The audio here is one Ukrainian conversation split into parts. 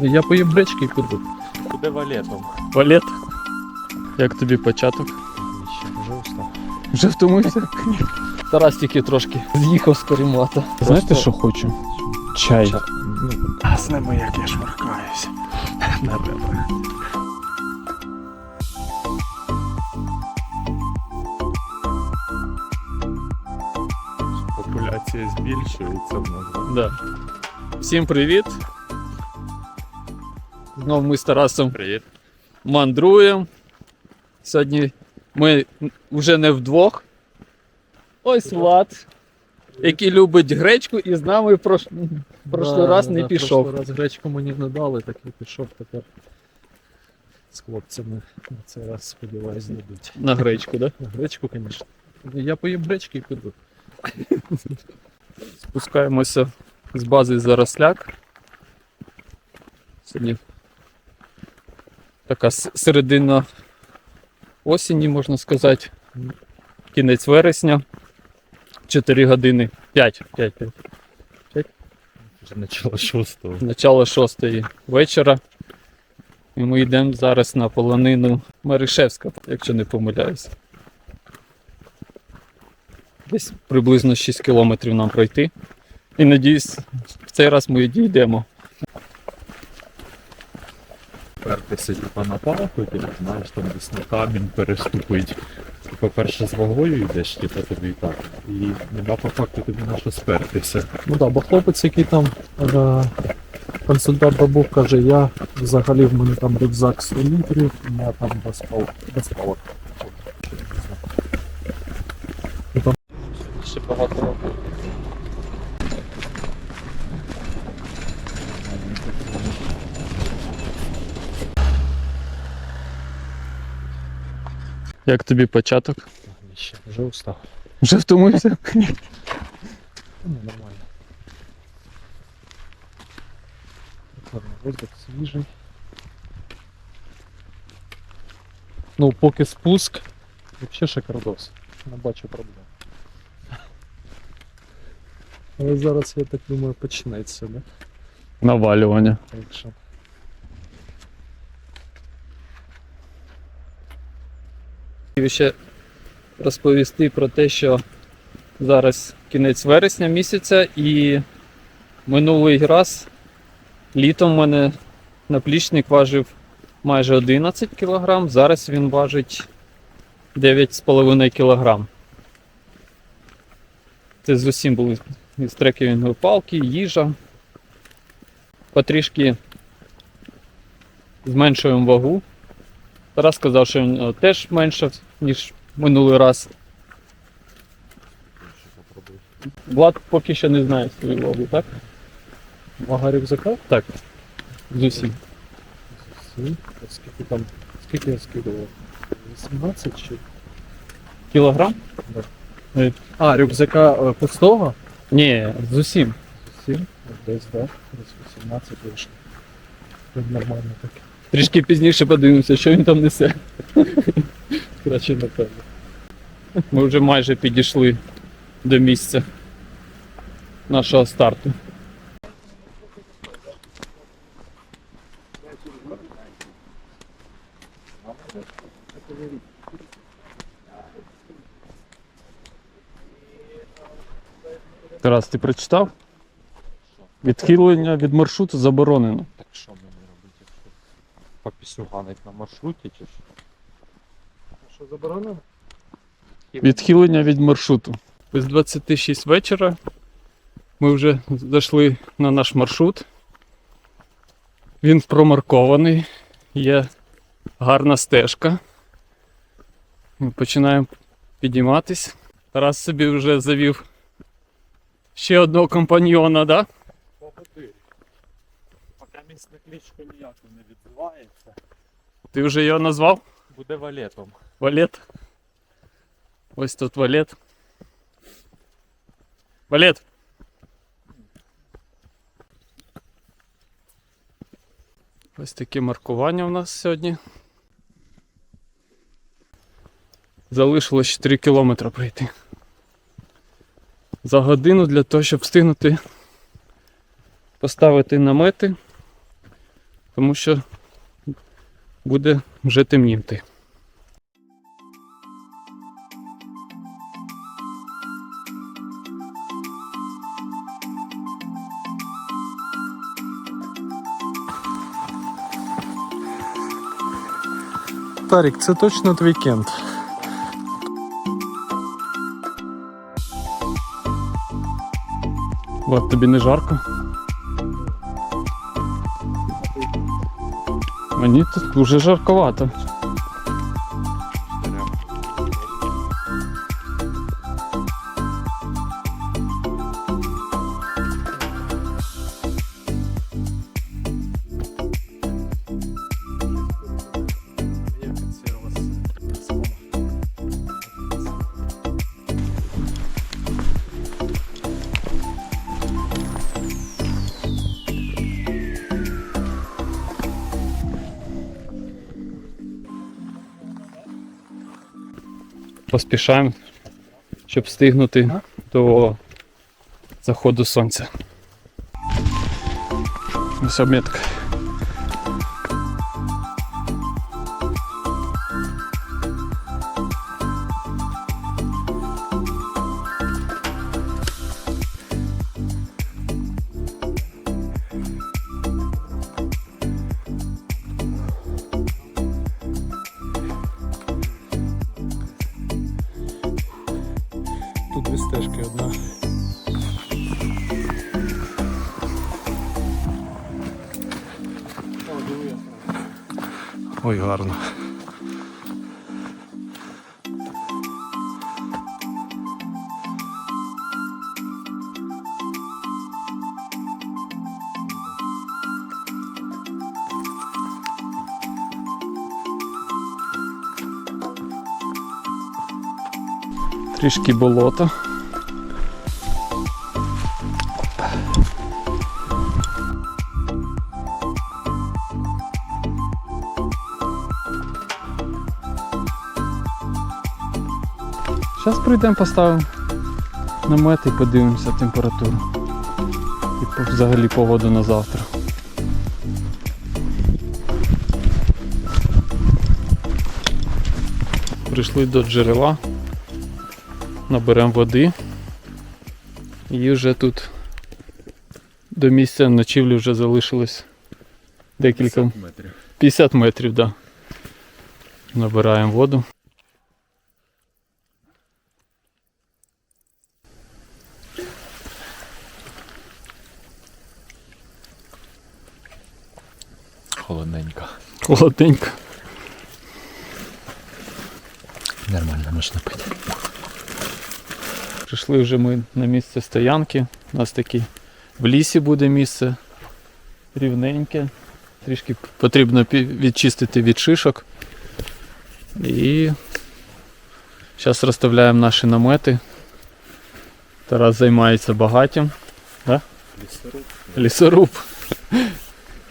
Я поїм гречки і піду. Буде валетом. Валет. Як тобі початок? Ще вже устав. Вже втомився? Тарас тільки трошки з'їхав з карімата. Знаєте, що хочу? Чай. Ну, а з ними як я шмаркаюсь. На ребра. Популяція збільшується в нас. Да. Всім привіт. Знову ми з Тарасом Привіт. мандруємо. Сьогодні ми вже не вдвох. Ось Влад, який любить гречку і з нами в прош... прошлий раз не пішов. Прошлий раз гречку мені не дали, так і пішов тепер з хлопцями. На цей раз сподіваюсь, дадуть. На гречку, да? На гречку, звісно. Я поїм гречки і піду. Спускаємося з бази Заросляк. Сьогодні така середина осені, можна сказати. Кінець вересня. 4 години. 5. 5, 5. Вже почало шостого. Начало 6 вечора. І ми йдемо зараз на полонину Маришевська, якщо не помиляюсь. Десь приблизно 6 кілометрів нам пройти. І надіюсь, в цей раз ми дійдемо. Пертися типа на палку, ти знаєш, там десь на камінь переступить. По-перше, з вагою йдеш, типа тобі і так. І нема по факту тобі на що спертися. Ну так, бо хлопець, який там е, консультант бабух каже, я взагалі в мене там рюкзак 100 літрів, я там. Без палок. Ще багато років. Як тобі початок? Ще вже устав. Вже втомився? Ну, нормально. Ладно, воздух свіжий. Ну, поки спуск, взагалі шикардос. Не бачу проблем. Але зараз, я так думаю, почнеться, да? Навалювання. Так Хотів ще розповісти про те, що зараз кінець вересня місяця і минулий раз літом в мене наплічник важив майже 11 кг, зараз він важить 9,5 кг. Це з усім були з трекінгової палки, їжа. Потрішки зменшуємо вагу. Тарас сказав, що він е, теж менше, ніж минулий раз. Влад поки що не знає свою вагу, так? Вага рюкзака? Так. З усім. Скільки там? Скільки я скидував? 18 чи? Кілограм? Так. А, рюкзака е, пустого? Ні, з усім. 7, десь, да? Десь 18 вийшло. Нормально так. Трішки пізніше подивимося, що він там несе. Краще напевно. Ми вже майже підійшли до місця нашого старту. Тарас, ти прочитав? Відхилення від маршруту заборонено. Так що мені робити, якщо попісюганить на маршруті чи що? Що заборонено? Відхилення від маршруту. Без 26 вечора ми вже зайшли на наш маршрут. Він промаркований, є гарна стежка. Ми починаємо підійматись. Тарас собі вже завів ще одного компаньйона, да? Погоди. Поки місць на кличку ніяко не відбувається. Ти вже його назвав? Буде валетом. Валет. Ось тут валет. Валет. Ось таке маркування у нас сьогодні. Залишилось 4 кілометри пройти. За годину для того, щоб встигнути поставити намети, тому що буде вже темніти. Тарік, це точно твій кент. Влад, тобі не жарко? Мені тут дуже жарковато. Поспішаємо, щоб встигнути до заходу сонця. Ось обмітка. Трішки болота. Зараз прийдемо, поставимо намет і подивимося температуру. І взагалі погоду на завтра. Прийшли до джерела наберемо води. І вже тут до місця ночівлі вже залишилось декілька 50 метрів. 50 метрів, да. Набираємо воду. Холодненько. Холодненько. Нормально можна пити. Прийшли вже ми на місце стоянки. У нас такий в лісі буде місце рівненьке. Трішки потрібно відчистити від шишок. І зараз розставляємо наші намети. Тарас займається багаттям. Лісоруб. лісоруб.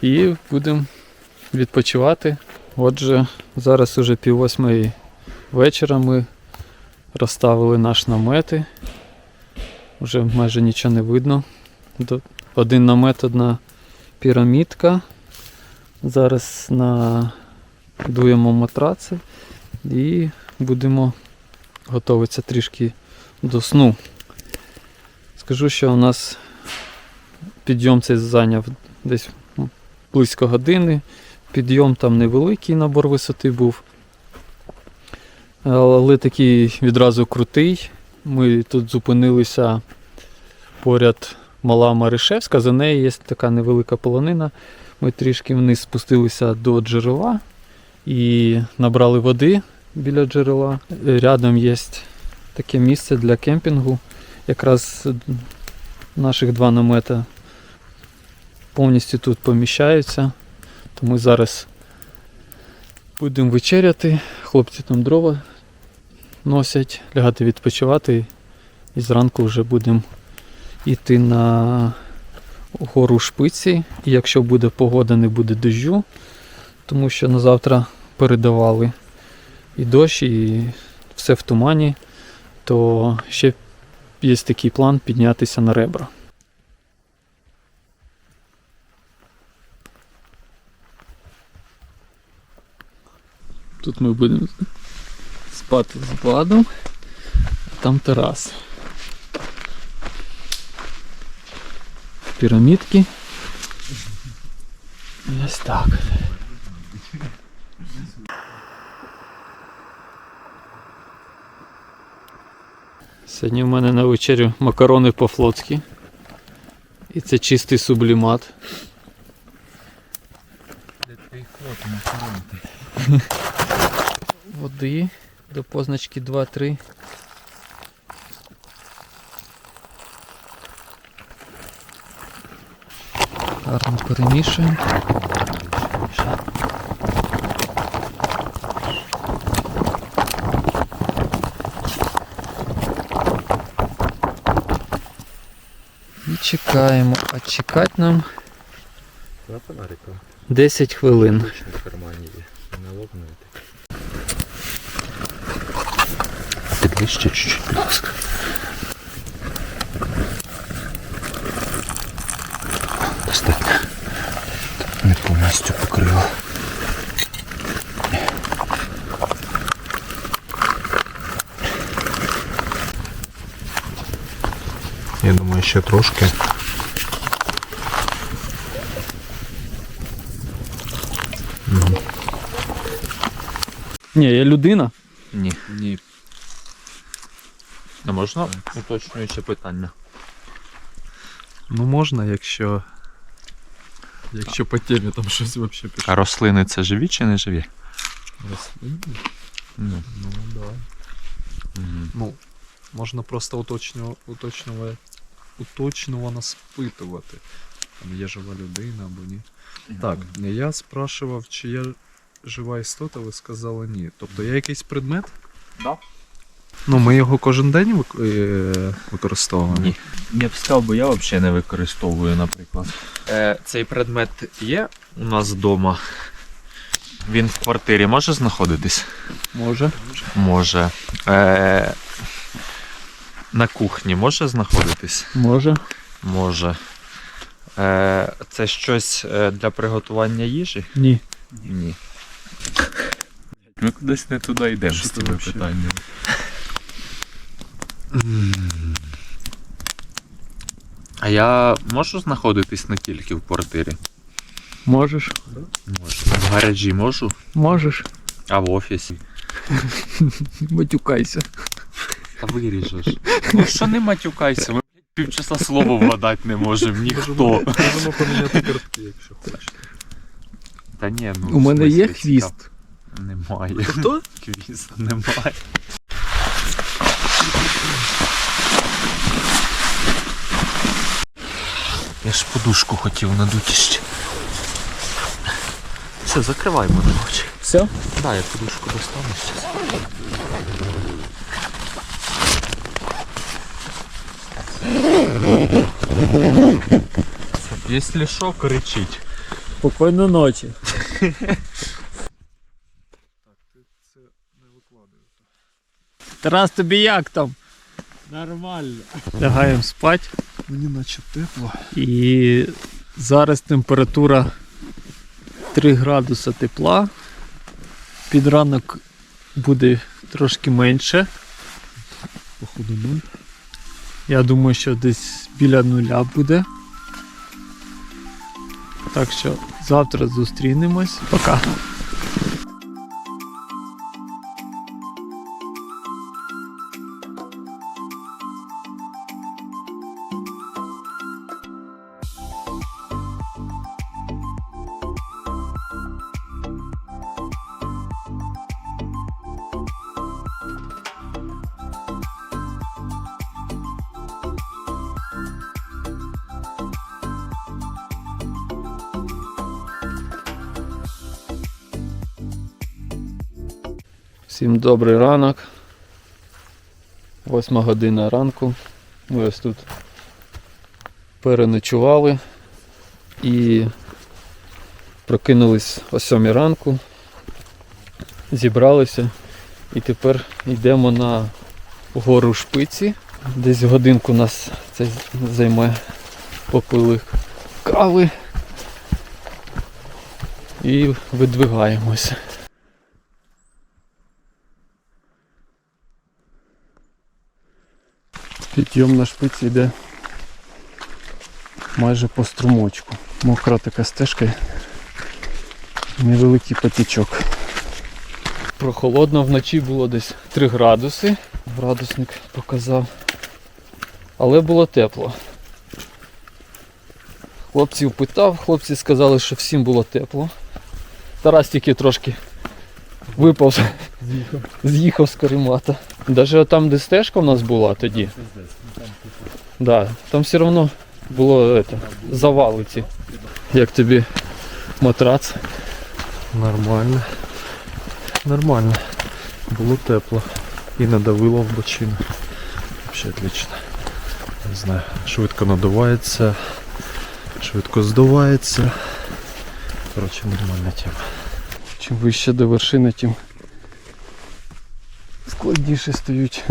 І будемо відпочивати. Отже, зараз уже пів восьмої вечора ми розставили наш намети. Вже майже нічого не видно. Один намет, одна пірамідка. Зараз надуємо матраци і будемо готуватися трішки до сну. Скажу, що у нас підйом цей зайняв десь близько години. Підйом там невеликий набор висоти був. Але такий відразу крутий. Ми тут зупинилися поряд Мала Маришевська, за нею є така невелика полонина. Ми трішки вниз спустилися до джерела і набрали води біля джерела. Рядом є таке місце для кемпінгу. Якраз наших два намета повністю тут поміщаються. То ми зараз будемо вечеряти. Хлопці там дрова носять, лягати відпочивати. І зранку вже будемо йти на гору шпиці. І якщо буде погода, не буде дощу, тому що на завтра передавали і дощ, і все в тумані, то ще є такий план піднятися на ребра. Тут ми будемо спати з Владом, а там терас. Пірамідки. Ось так. Сьогодні в мене на вечерю макарони по-флотськи. І це чистий сублімат. Води до позначки 2-3. Гарно перемішуємо. І чекаємо, а чекати нам На 10 хвилин. Точно кармані є. Не лопнути. Підвищ ще чуть-чуть, будь ласка. Достатньо. Не повністю покрило. Я думаю, ще трошки. Ні, я людина. Ні. Ні. А можна уточнююче питання? Ну можна, якщо. Якщо по темі там щось взагалі пішло. А рослини це живі чи не живі? Рослини? Ну. Ну да. Ну, можна просто уточнювати, уточнювати, уточнювано спитувати. Там є жива людина або ні. Так, я спрашував, чи є жива істота, ви сказали ні. Тобто є якийсь предмет? Да. Ну, ми його кожен день вик- е, використовуємо. Ні. Я б сказав, бо я взагалі не використовую, наприклад. Е, цей предмет є у нас вдома. Він в квартирі може знаходитись? Може. Може. Е, на кухні може знаходитись? Може. Може. Е, це щось е, для приготування їжі? Ні. Ні. Ми кудись не туди йдемо з цими питаннями. А я можу знаходитись не тільки в квартирі? Можеш. Можу. В гаражі можу, Можеш. а в офісі. Матюкайся. Та виріжеш. Ну що не матюкайся, ми півчаса слово вгадати не можемо, ніхто. Можемо поміняти картки, якщо хочете. Та ні, ну. У мене є хвіст. Немає. Хто? Хвіст немає. Я ж подушку хотів надути ще. Все, закривай мене очі. Все? Да, я подушку достану сейчас. Если що, кричить. Спокійної ночі. Це не викладаю. Тарас, тобі як там? Нормально. Лягаємо спати. Мені наче тепло. І зараз температура 3 градуса тепла. Під ранок буде трошки менше. Походу нуль. Я думаю, що десь біля нуля буде. Так що завтра зустрінемось. Пока. Всім добрий ранок. Восьма година ранку. Ми ось тут переночували і прокинулись о сьомій ранку. Зібралися і тепер йдемо на гору шпиці. Десь годинку нас це займе попили кави і видвигаємося. Підйом на шпиці йде майже по струмочку. Мокра така стежка. Невеликий потічок. Прохолодно вночі було десь 3 градуси. Градусник показав. Але було тепло. Хлопців питав, хлопці сказали, що всім було тепло. Тарас тільки трошки випав, з'їхав з каремата. Навіть там, де стежка в нас була тоді, да, там все одно було это, завали ці. Як тобі матрац? Нормально. Нормально. Було тепло. І надавило в бочину. Взагалі отлично. Не знаю, швидко надувається, швидко здувається. Коротше, нормальна тема. Чим вище до вершини, тим складніше стають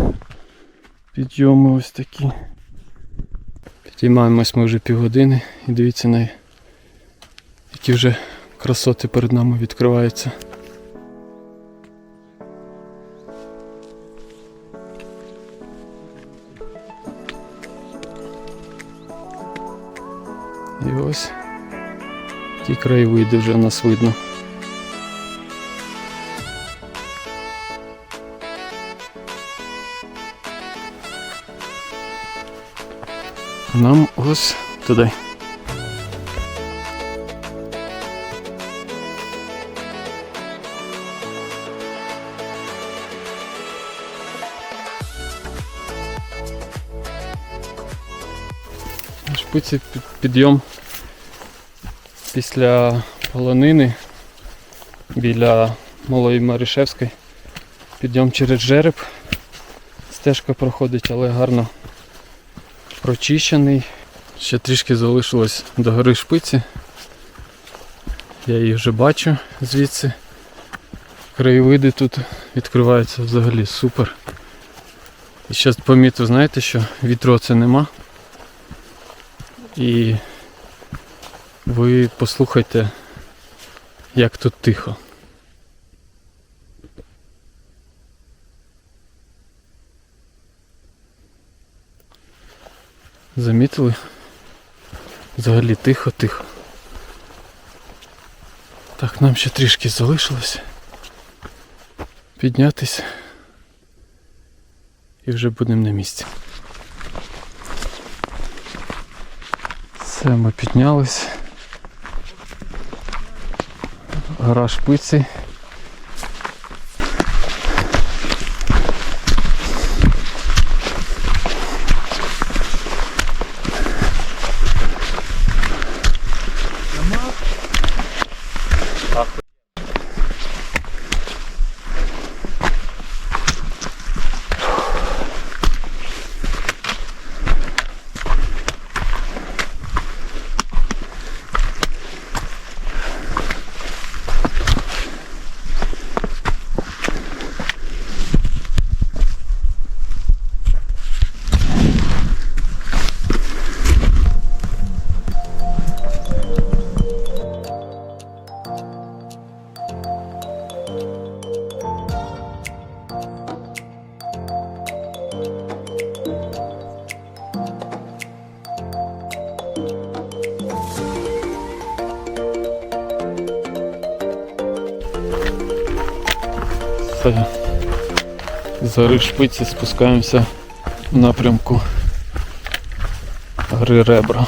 підйоми ось такі. Підіймаємось ми вже півгодини і дивіться на які вже красоти перед нами відкриваються. І ось ті краєвиди вже в нас видно. Нам ось туди. Шпиці підйом після полонини біля Малої Марішевської. Підйом через жереб. Стежка проходить, але гарно прочищений. Ще трішки залишилось до гори шпиці. Я її вже бачу звідси. Краєвиди тут відкриваються взагалі супер. І ще помітив, знаєте, що вітру це нема. І ви послухайте, як тут тихо. Замітили? Взагалі тихо-тихо. Так, нам ще трішки залишилось. Піднятися. І вже будемо на місці. Все, ми піднялись. Гора шпиці. З шпиці спускаємося в напрямку гри ребра.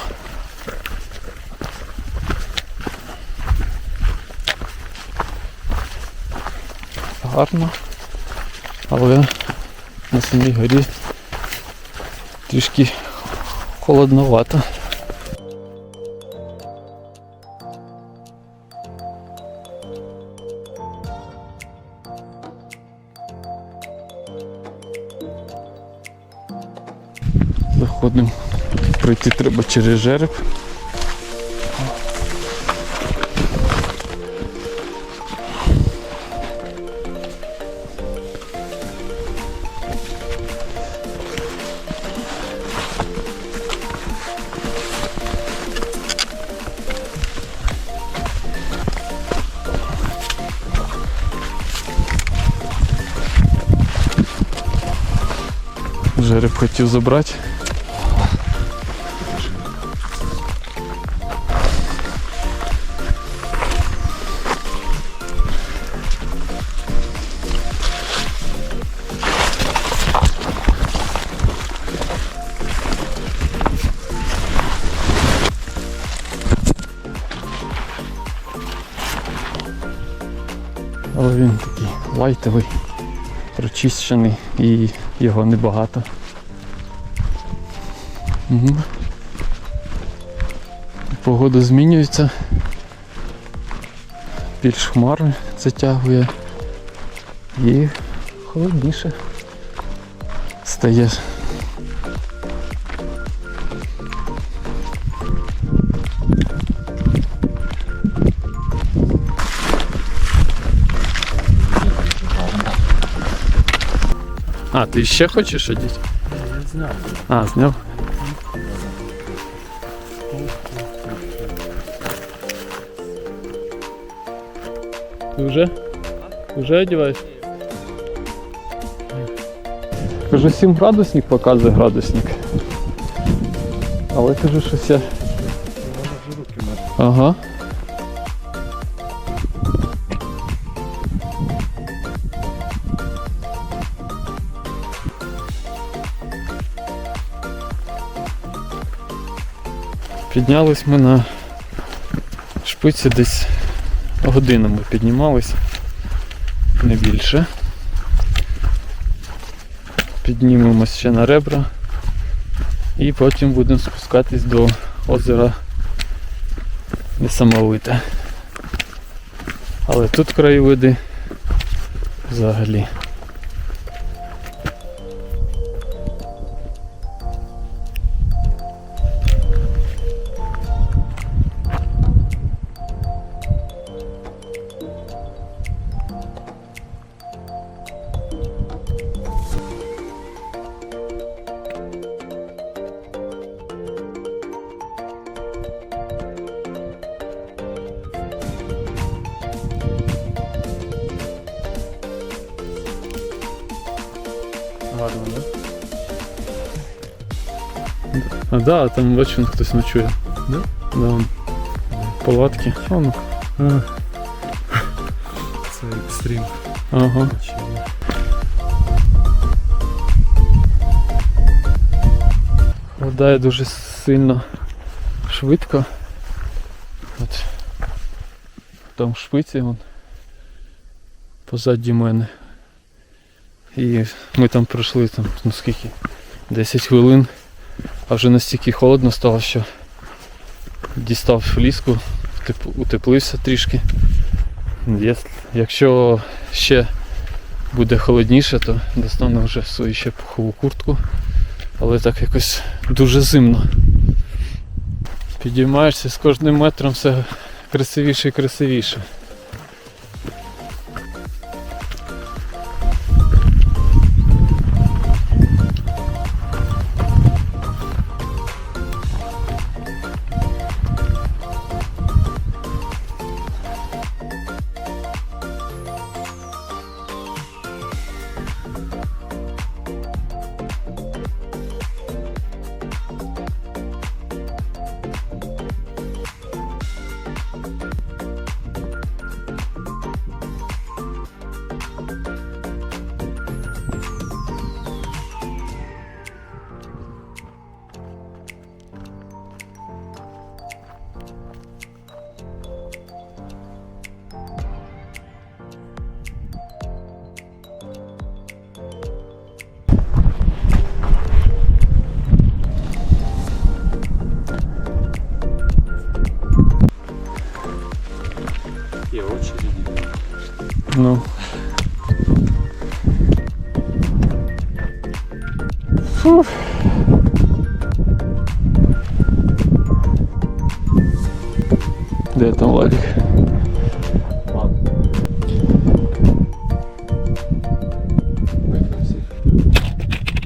Гарно, але на самій горі трішки холодновато. Пройти треба через жереб. Жереб хотів забрати. Він такий лайтовий, прочищений і його небагато. Угу. Погода змінюється. Більш хмари затягує і холодніше стає. А, ти ще хочеш одіти? Я знаю. А, зняв. Ти вже? Вже одягаєш? Кажу, 7 градусник показує градусник. Але кажу, щось я. Ага. Піднялись ми на шпиці десь годину ми піднімались, не більше. Піднімемось ще на ребра і потім будемо спускатись до озера Несамовите. Але тут краєвиди взагалі. Гарно. А, да, там бачу, хтось ночує. Да? Да. Палатки. О, ну. Це екстрім. Ага. Холодає дуже сильно швидко. От. Там шпиці вон. Позаді мене. І ми там пройшли там, ну скільки? 10 хвилин. А вже настільки холодно стало, що дістав ліску, утеплився трішки. Якщо ще буде холодніше, то достану вже свою ще пухову куртку. Але так якось дуже зимно. Підіймаєшся з кожним метром все красивіше і красивіше.